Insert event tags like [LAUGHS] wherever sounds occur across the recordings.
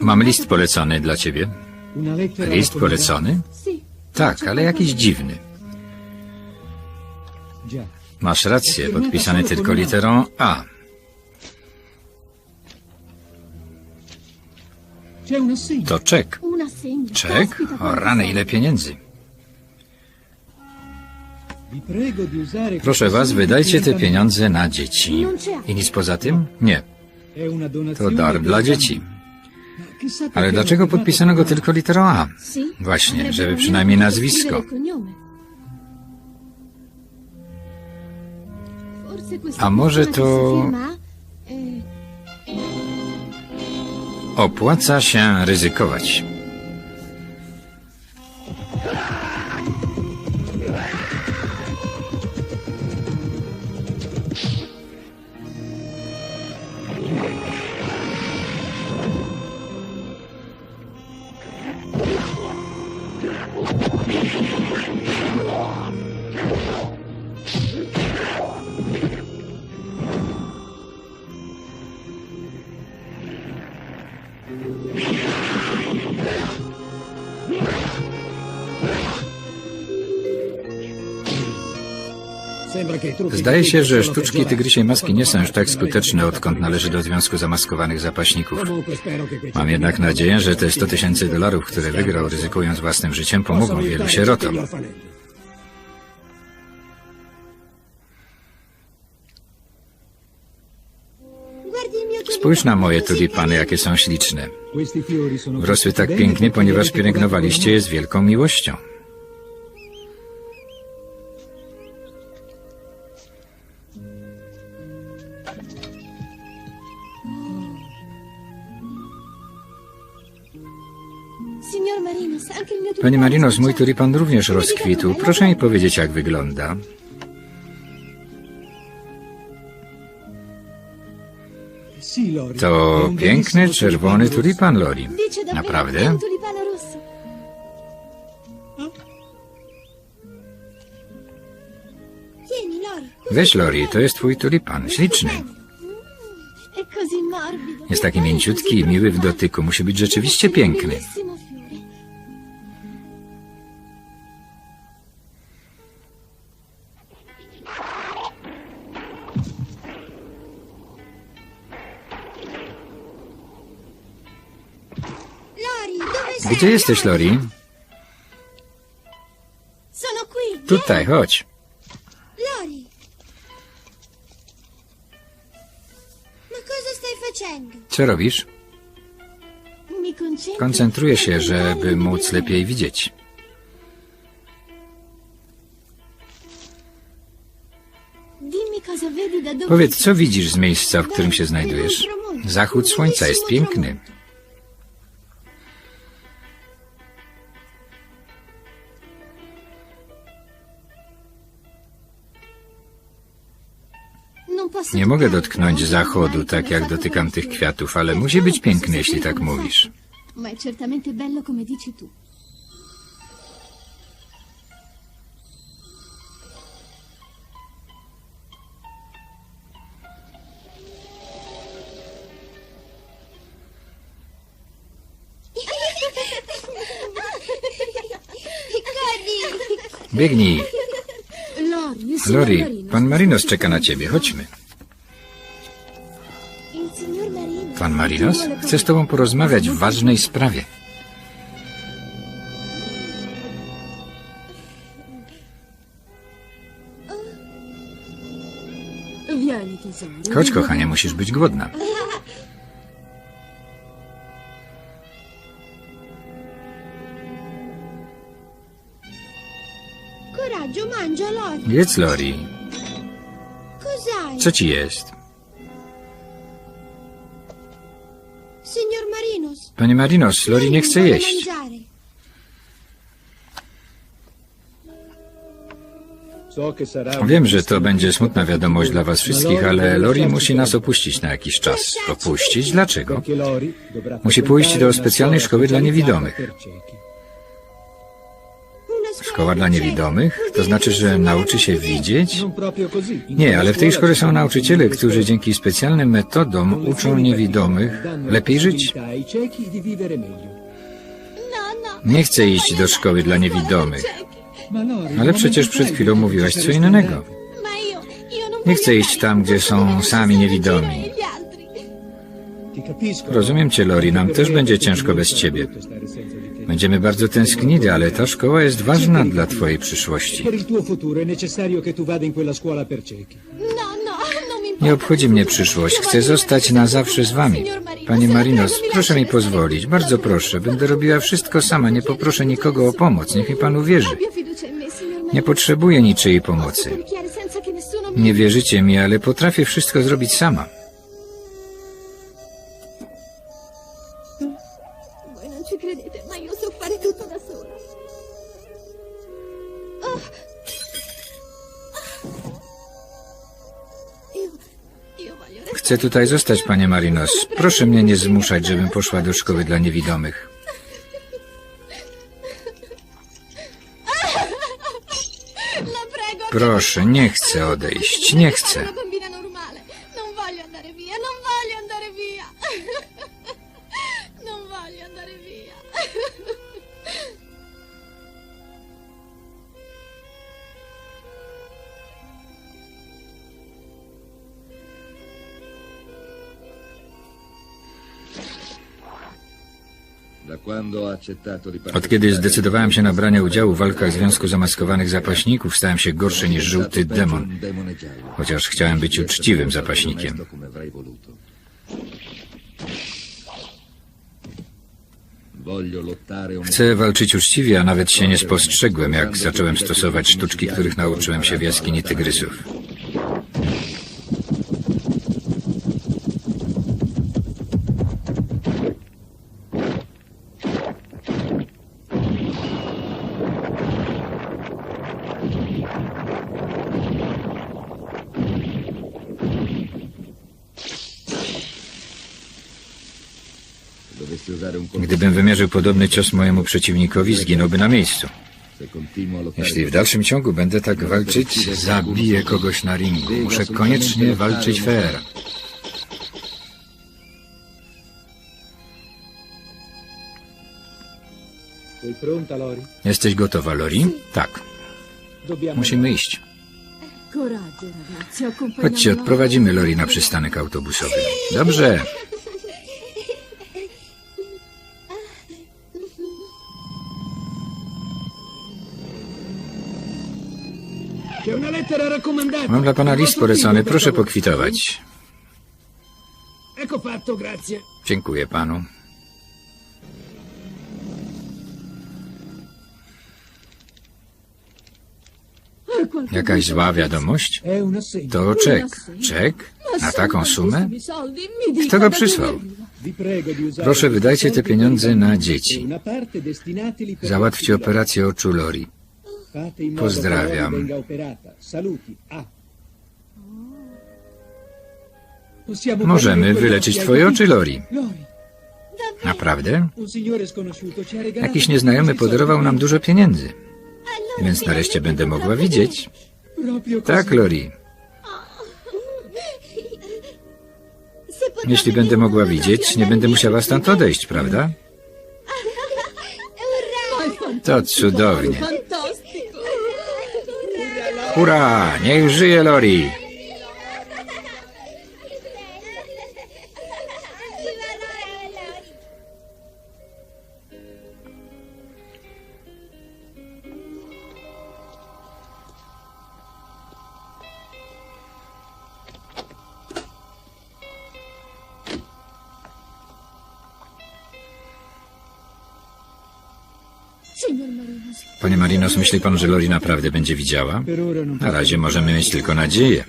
Mam list polecony dla ciebie. List polecony? Tak, ale jakiś dziwny. Masz rację, podpisany tylko literą A. To czek. Czek? O rany, ile pieniędzy. Proszę was, wydajcie te pieniądze na dzieci. I nic poza tym? Nie. To dar dla dzieci. Ale dlaczego podpisano go tylko literą A? Właśnie, żeby przynajmniej nazwisko. A może to opłaca się ryzykować? Zdaje się, że sztuczki tygrysiej maski nie są już tak skuteczne, odkąd należy do Związku Zamaskowanych Zapaśników. Mam jednak nadzieję, że te 100 tysięcy dolarów, które wygrał ryzykując własnym życiem, pomogą wielu sierotom. Spójrz na moje tulipany, jakie są śliczne. Wrosły tak pięknie, ponieważ pielęgnowaliście je z wielką miłością. Panie Marinos, mój tulipan również rozkwitł. Proszę mi powiedzieć, jak wygląda. To piękny czerwony tulipan, Lori. Naprawdę? Weź, Lori, to jest twój tulipan. Śliczny. Jest taki mięciutki i miły w dotyku. Musi być rzeczywiście piękny. Gdzie jesteś, Lori? Tutaj, chodź. Facendo? Co robisz? Koncentruję się, żeby móc lepiej widzieć. Powiedz, co widzisz z miejsca, w którym się znajdujesz? Zachód słońca jest piękny. Nie mogę dotknąć no? zachodu, tak jak dotykam tych kwiatów, ale musi być piękny, jeśli tak mówisz. Ma è certamente bello come dici tu. Biegnij. Lori, Marino. pan Marinos czeka na ciebie. Chodźmy. Pan Marinos chce z tobą porozmawiać w ważnej sprawie. Chodź, kochanie, musisz być głodna. Jedz, Lori. Co ci jest? Panie Marinos, Lori nie chce jeść. Wiem, że to będzie smutna wiadomość dla was wszystkich, ale Lori musi nas opuścić na jakiś czas. Opuścić? Dlaczego? Musi pójść do specjalnej szkoły dla niewidomych. Szkoła dla niewidomych? To znaczy, że nauczy się widzieć? Nie, ale w tej szkole są nauczyciele, którzy dzięki specjalnym metodom uczą niewidomych lepiej żyć. Nie chcę iść do szkoły dla niewidomych. Ale przecież przed chwilą mówiłaś co innego. Nie chcę iść tam, gdzie są sami niewidomi. Rozumiem cię, Lori, nam też będzie ciężko bez ciebie. Będziemy bardzo tęsknili, ale ta szkoła jest ważna dla twojej przyszłości. No, no, importa. Nie obchodzi mnie przyszłość, chcę zostać na zawsze z wami. Panie Marinos, proszę mi pozwolić, bardzo proszę. Będę robiła wszystko sama, nie poproszę nikogo o pomoc, niech mi pan uwierzy. Nie potrzebuję niczyjej pomocy. Nie wierzycie mi, ale potrafię wszystko zrobić sama. Chcę tutaj zostać, panie Marinos. Proszę mnie nie zmuszać, żebym poszła do szkoły dla niewidomych. Proszę, nie chcę odejść, nie chcę. Od kiedy zdecydowałem się na branie udziału w walkach Związku Zamaskowanych Zapaśników, stałem się gorszy niż żółty demon. Chociaż chciałem być uczciwym zapaśnikiem. Chcę walczyć uczciwie, a nawet się nie spostrzegłem, jak zacząłem stosować sztuczki, których nauczyłem się w jaskini tygrysów. Gdybym wymierzył podobny cios mojemu przeciwnikowi, zginąłby na miejscu. Jeśli w dalszym ciągu będę tak walczyć, zabiję kogoś na ringu. Muszę koniecznie walczyć fair. Jesteś gotowa, Lori? Tak. Musimy iść. Chodźcie, odprowadzimy Lori na przystanek autobusowy. Dobrze. Mam dla pana list polecony, proszę pokwitować. Dziękuję panu. Jakaś zła wiadomość? To czek. Czek? Na taką sumę? Kto go przysłał? Proszę, wydajcie te pieniądze na dzieci. Załatwcie operację oczu Lori. Pozdrawiam. Możemy wyleczyć twoje oczy, Lori. Naprawdę? Jakiś nieznajomy podarował nam dużo pieniędzy. Więc nareszcie będę mogła widzieć. Tak, Lori. Jeśli będę mogła widzieć, nie będę musiała stąd odejść, prawda? [LAUGHS] To cudownie. Hurra! Niech żyje Lori! Panie Marinos, myśli pan, że Loli naprawdę będzie widziała? Na razie możemy mieć tylko nadzieję.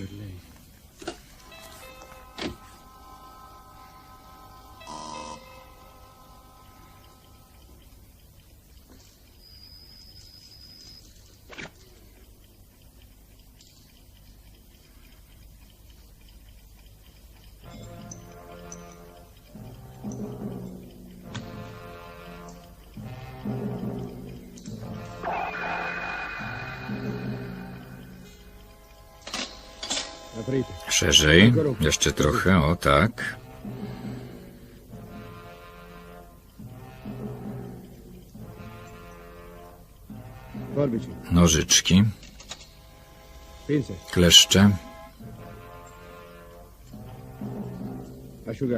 Thank Szerzej, jeszcze trochę, o tak. Nożyczki, kleszcze,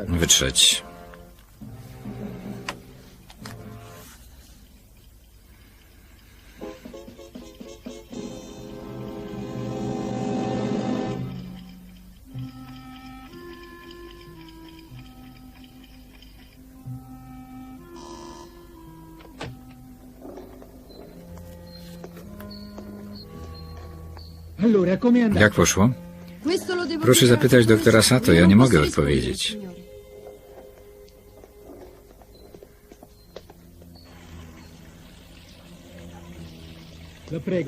wytrzeć. Jak poszło? Proszę zapytać doktora. Sato, ja nie mogę odpowiedzieć.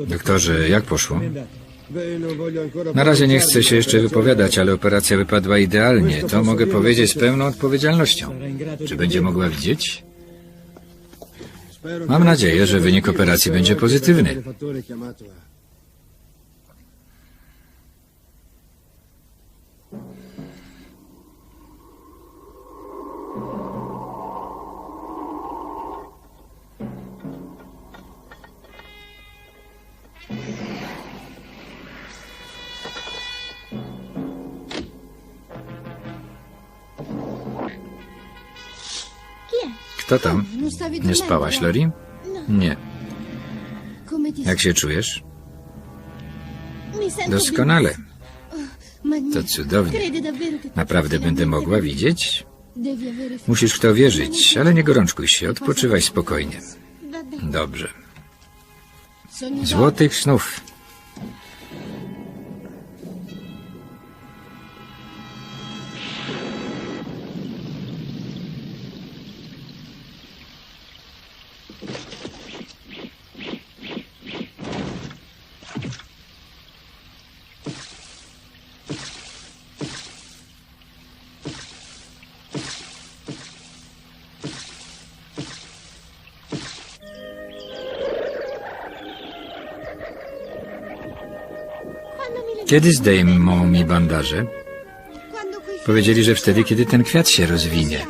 Doktorze, jak poszło? Na razie nie chcę się jeszcze wypowiadać, ale operacja wypadła idealnie. To mogę powiedzieć z pełną odpowiedzialnością. Czy będzie mogła widzieć? Mam nadzieję, że wynik operacji będzie pozytywny. Kto tam? Nie spałaś? Lori? Nie. Jak się czujesz? Doskonale. To cudownie. Naprawdę będę mogła widzieć? Musisz w to wierzyć, ale nie gorączkuj się, odpoczywaj spokojnie. Dobrze. Złotych snów. Kiedy zdejmą mi bandaże? Powiedzieli, że wtedy, kiedy ten kwiat się rozwinie.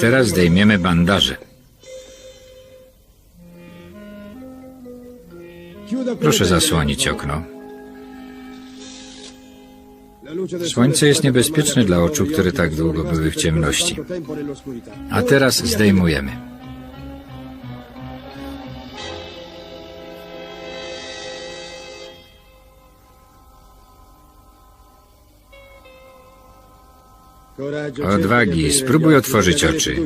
Teraz zdejmiemy bandaże. Proszę zasłonić okno. Słońce jest niebezpieczne dla oczu, które tak długo były w ciemności. A teraz zdejmujemy. Odwagi, spróbuj otworzyć oczy.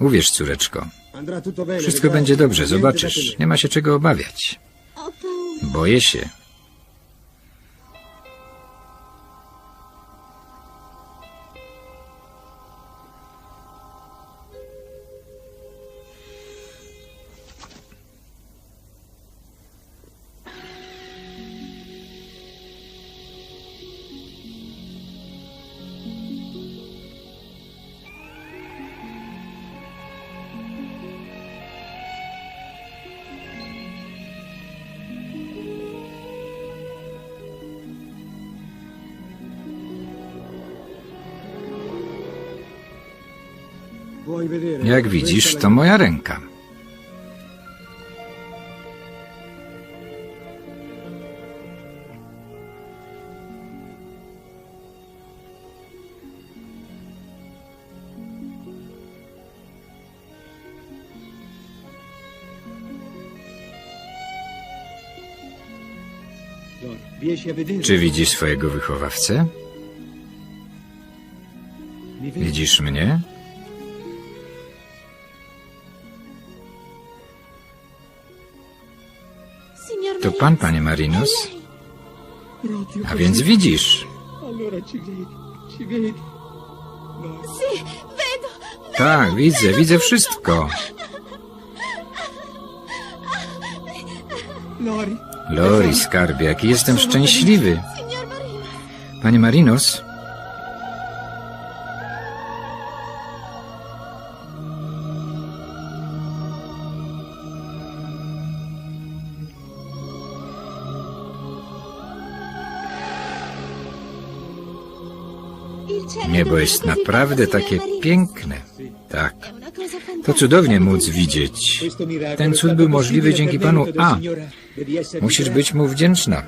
Uwierz, córeczko. Wszystko będzie dobrze, zobaczysz. Nie ma się czego obawiać. Boję się. Jak widzisz, to moja ręka. Czy widzisz swojego wychowawcę? Widzisz mnie? Pan, panie? Proprio A więc widzisz. Tak, widzę, widzę wszystko. Lori, skarbie, jaki jestem szczęśliwy. Panie Marinos, Dove jest naprawdę takie piękne. Tak. To cudownie móc widzieć. Ten cud był możliwy dzięki panu A. Musisz być mu wdzięczna.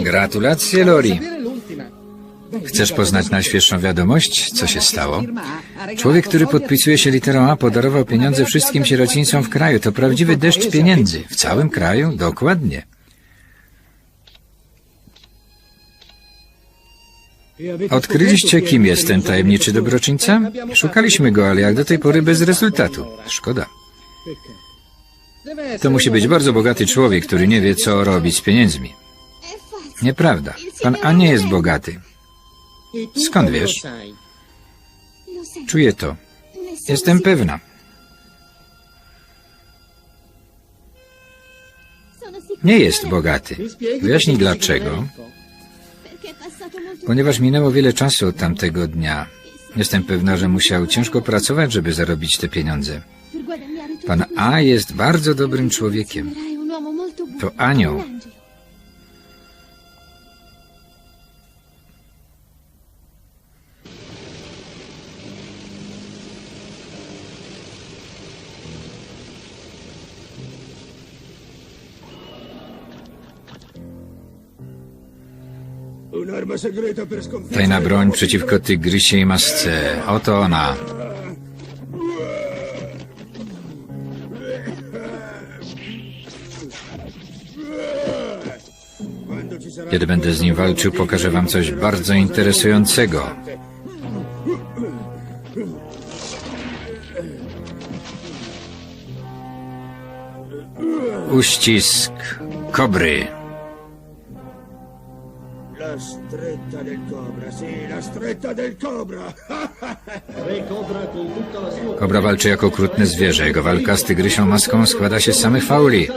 Gratulacje, Lori. Chcesz poznać najświeższą wiadomość? Co się stało? Człowiek, który podpisuje się literą A, podarował pieniądze wszystkim sierocińcom w kraju. To prawdziwy deszcz pieniędzy. W całym kraju? Dokładnie. Odkryliście, kim jest ten tajemniczy dobroczyńca? Szukaliśmy go, ale jak do tej pory bez rezultatu. Szkoda. To musi być bardzo bogaty człowiek, który nie wie, co robić z pieniędzmi. Nieprawda. Pan A nie jest bogaty. Skąd wiesz? Czuję to. Jestem pewna. Nie jest bogaty. Wyjaśnij dlaczego. Ponieważ minęło wiele czasu od tamtego dnia. Jestem pewna, że musiał ciężko pracować, żeby zarobić te pieniądze. Pan. A jest bardzo dobrym człowiekiem. To anioł. Tajna broń przeciwko tygrysiej masce. Oto ona. Kiedy będę z nim walczył, pokażę wam coś bardzo interesującego. Uścisk kobry. Del cobra, sì, la stretta del cobra. [LAUGHS] Kobra walczy jako okrutne zwierzę. Jego walka z tygrysią maską składa się z samych fauli.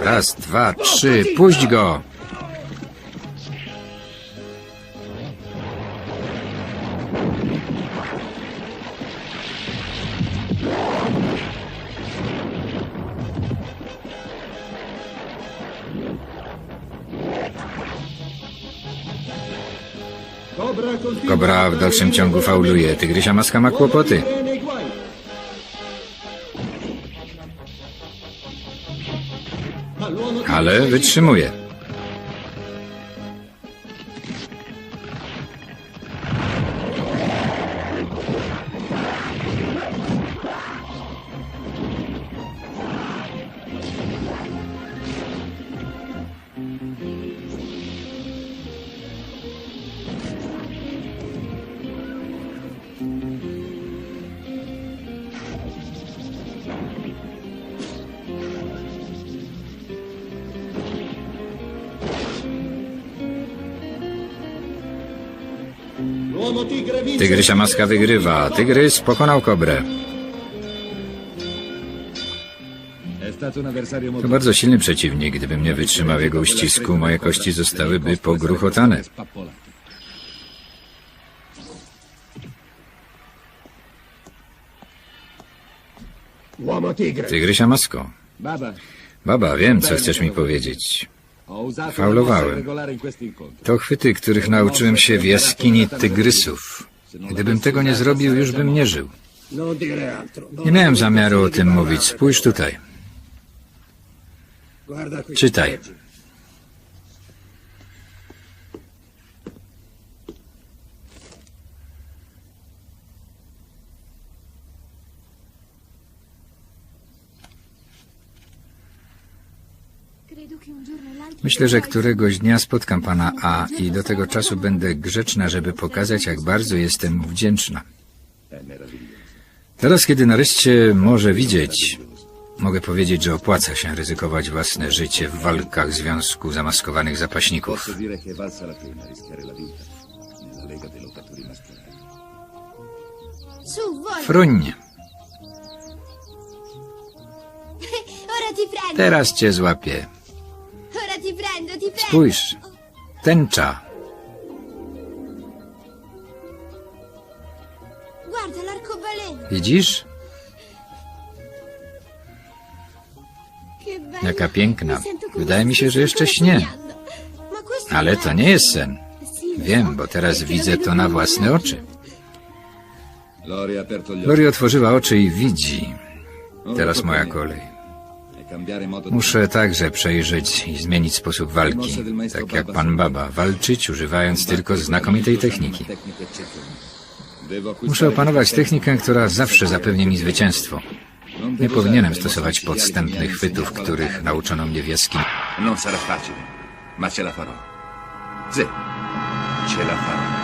Raz, dwa, trzy, puść go! Kobra w dalszym ciągu fauluje. Tygrysia maska ma kłopoty. Ale wytrzymuje. Tygrysia maska wygrywa. Tygrys pokonał kobrę. To bardzo silny przeciwnik. Gdybym nie wytrzymał jego uścisku, moje kości zostałyby pogruchotane. Tygrysia masko. Baba, wiem, co chcesz mi powiedzieć. Faulowałem. To chwyty, których nauczyłem się w jaskini tygrysów. Gdybym tego nie zrobił, już bym nie żył. Nie miałem zamiaru o tym mówić. Spójrz tutaj. Czytaj. Myślę, że któregoś dnia spotkam pana A i do tego czasu będę grzeczna, żeby pokazać, jak bardzo jestem mu wdzięczna. Teraz, kiedy nareszcie może widzieć, Mogę powiedzieć, że opłaca się ryzykować własne życie w walkach Związku Zamaskowanych Zapaśników. Fruń, teraz cię złapię. Spójrz, tęcza. Guarda l'arcobaleno. Widzisz? Jaka piękna. Wydaje mi się, że jeszcze śnie. Ale to nie jest sen. Lo Wiem, bo teraz widzę to na własne oczy. Lori otworzyła oczy i widzi. Teraz moja kolej. Muszę także przejrzeć i zmienić sposób walki. Tak jak pan Baba. Walczyć używając tylko znakomitej techniki. Muszę opanować technikę, która zawsze zapewni mi zwycięstwo. Nie powinienem stosować podstępnych chwytów, których nauczono mnie w jaskini. Non sarà facile, ma ce la farò. Ce la farò.